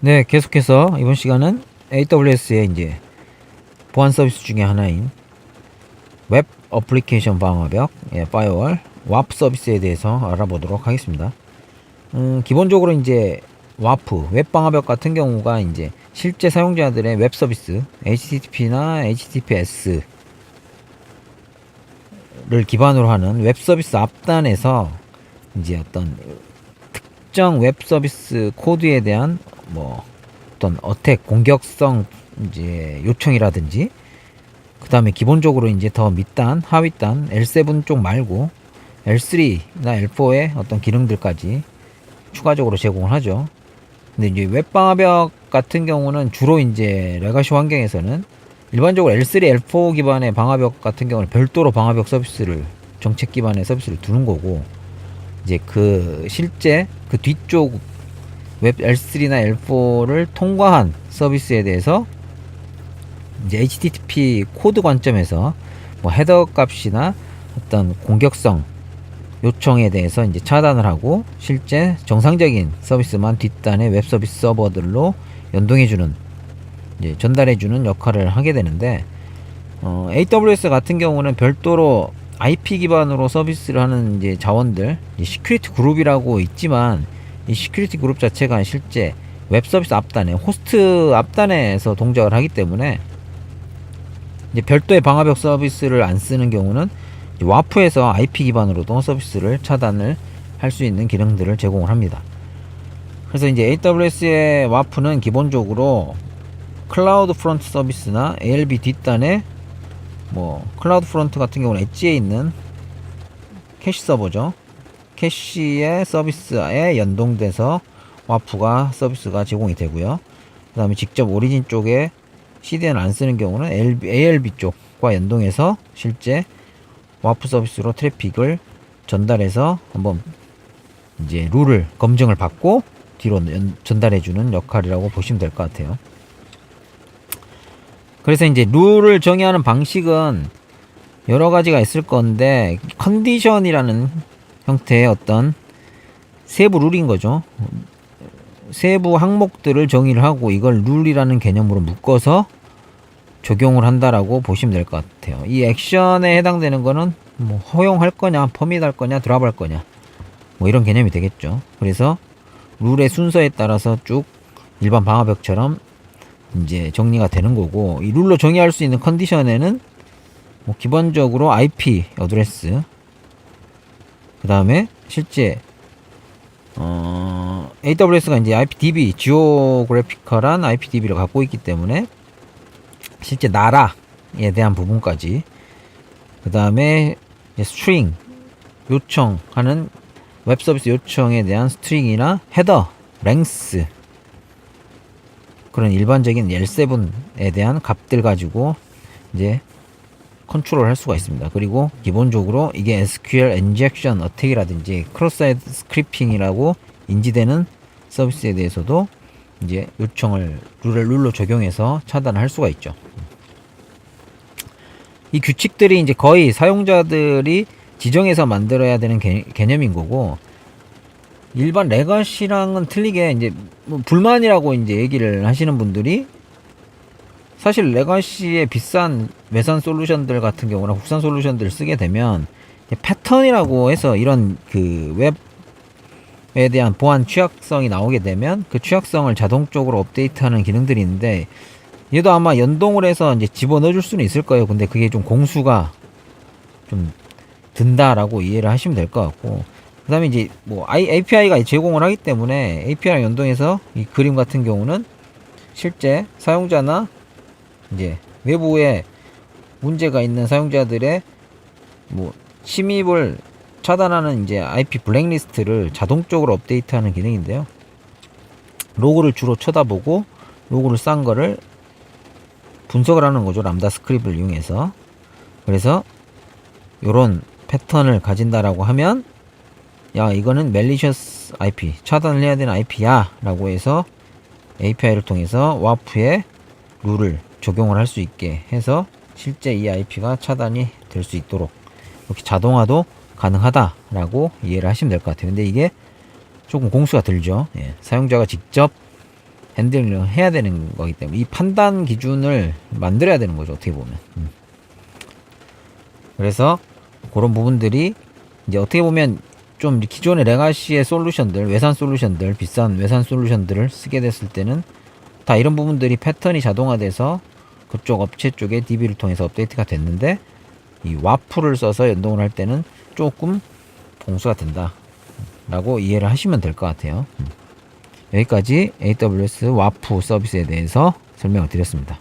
네, 계속해서 이번 시간은 AWS의 이제 보안 서비스 중에 하나인 웹 어플리케이션 방어벽, 예, 파이어월, 와프 서비스에 대해서 알아보도록 하겠습니다. 음, 기본적으로 이제 와프, 웹 방어벽 같은 경우가 이제 실제 사용자들의 웹 서비스, HTTP나 HTTPS를 기반으로 하는 웹 서비스 앞단에서 이제 어떤 특정 웹 서비스 코드에 대한 뭐 어떤 어택 공격성 이제 요청이라든지 그 다음에 기본적으로 이제 더 밑단 하위단 L7 쪽 말고 L3나 L4의 어떤 기능들까지 추가적으로 제공을 하죠. 근데 이제 웹 방화벽 같은 경우는 주로 이제 레가시 환경에서는 일반적으로 L3, L4 기반의 방화벽 같은 경우는 별도로 방화벽 서비스를 정책 기반의 서비스를 두는 거고 이제 그 실제 그 뒤쪽 웹 L3나 L4를 통과한 서비스에 대해서 이제 HTTP 코드 관점에서 뭐 헤더 값이나 어떤 공격성 요청에 대해서 이제 차단을 하고 실제 정상적인 서비스만 뒷단의 웹 서비스 서버들로 연동해주는 이제 전달해주는 역할을 하게 되는데 어, AWS 같은 경우는 별도로 IP 기반으로 서비스를 하는 이제 자원들, 이 시큐리티 그룹이라고 있지만 이 시큐리티 그룹 자체가 실제 웹 서비스 앞단에 호스트 앞단에서 동작을 하기 때문에 이제 별도의 방화벽 서비스를 안 쓰는 경우는 와프에서 IP 기반으로도 서비스를 차단을 할 수 있는 기능들을 제공을 합니다. 그래서 이제 AWS의 와프는 기본적으로 클라우드 프론트 서비스나 ALB 뒷단에 뭐 클라우드 프론트 같은 경우는 엣지에 있는 캐시 서버죠. 캐시의 서비스에 연동돼서 와프가 서비스가 제공이 되고요. 그 다음에 직접 오리진 쪽에 CDN 안 쓰는 경우는 LB, ALB 쪽과 연동해서 실제 와프 서비스로 트래픽을 전달해서 한번 이제 룰을 검증을 받고 뒤로 연- 전달해 주는 역할이라고 보시면 될 것 같아요. 그래서 이제 룰을 정의하는 방식은 여러 가지가 있을 건데 컨디션이라는 형태의 어떤 세부 룰인 거죠. 세부 항목들을 정의를 하고 이걸 룰이라는 개념으로 묶어서 적용을 한다라고 보시면 될 것 같아요. 이 액션에 해당되는 거는 뭐 허용할 거냐, 퍼밋할 거냐, 드랍할 거냐 뭐 이런 개념이 되겠죠. 그래서 룰의 순서에 따라서 쭉 일반 방화벽처럼 이제 정리가 되는 거고 이 룰로 정의할 수 있는 컨디션에는 뭐 기본적으로 IP 어드레스 그 다음에 실제 어, AWS가 이제 IPDB 지오그래피컬한 IPDB를 갖고 있기 때문에 실제 나라에 대한 부분까지 그 다음에 스트링 요청하는 웹 서비스 요청에 대한 스트링이나 헤더, 랭스 그런 일반적인 L7에 대한 값들 가지고 이제 컨트롤 할 수가 있습니다. 그리고 기본적으로 이게 SQL injection attack이라든지 크로사이드 스크리핑이라고 인지되는 서비스에 대해서도 이제 요청을 룰을 룰로 적용해서 차단할 수가 있죠. 이 규칙들이 이제 거의 사용자들이 지정해서 만들어야 되는 개, 개념인 거고 일반 레거시랑은 틀리게 이제 뭐 불만이라고 이제 얘기를 하시는 분들이 사실 레거시의 비싼 외산 솔루션들 같은 경우나 국산 솔루션들을 쓰게 되면 패턴이라고 해서 이런 그 웹에 대한 보안 취약성이 나오게 되면 그 취약성을 자동적으로 업데이트하는 기능들이 있는데 얘도 아마 연동을 해서 이제 집어넣어 줄 수는 있을 거예요. 근데 그게 좀 공수가 좀 든다라고 이해를 하시면 될 것 같고 그 다음에 이제 뭐 API가 제공을 하기 때문에 API랑 연동해서 이 그림 같은 경우는 실제 사용자나 이제 외부에 문제가 있는 사용자들의 뭐 침입을 차단하는 이제 IP 블랙리스트를 자동적으로 업데이트하는 기능인데요. 로그를 주로 쳐다보고 로그를 싼 거를 분석을 하는 거죠. 람다 스크립트를 이용해서. 그래서 요런 패턴을 가진다라고 하면 야 이거는 멜리셔스 IP 차단을 해야 되는 IP야 라고 해서 API를 통해서 와프에 룰을 적용을 할 수 있게 해서 실제 이 IP가 차단이 될 수 있도록 이렇게 자동화도 가능하다라고 이해를 하시면 될 것 같아요. 근데 이게 조금 공수가 들죠. 예, 사용자가 직접 핸들을 해야 되는 거기 때문에 이 판단 기준을 만들어야 되는 거죠 어떻게 보면 음. 그래서 그런 부분들이 이제 어떻게 보면 좀 기존의 레가시의 솔루션들 외산 솔루션들 비싼 외산 솔루션들을 쓰게 됐을 때는 다 이런 부분들이 패턴이 자동화돼서 그쪽 업체 쪽에 DB를 통해서 업데이트가 됐는데 이 와프를 써서 연동을 할 때는 조금 봉수가 된다 라고 이해를 하시면 될 것 같아요 음. 여기까지 AWS 와프 서비스에 대해서 설명을 드렸습니다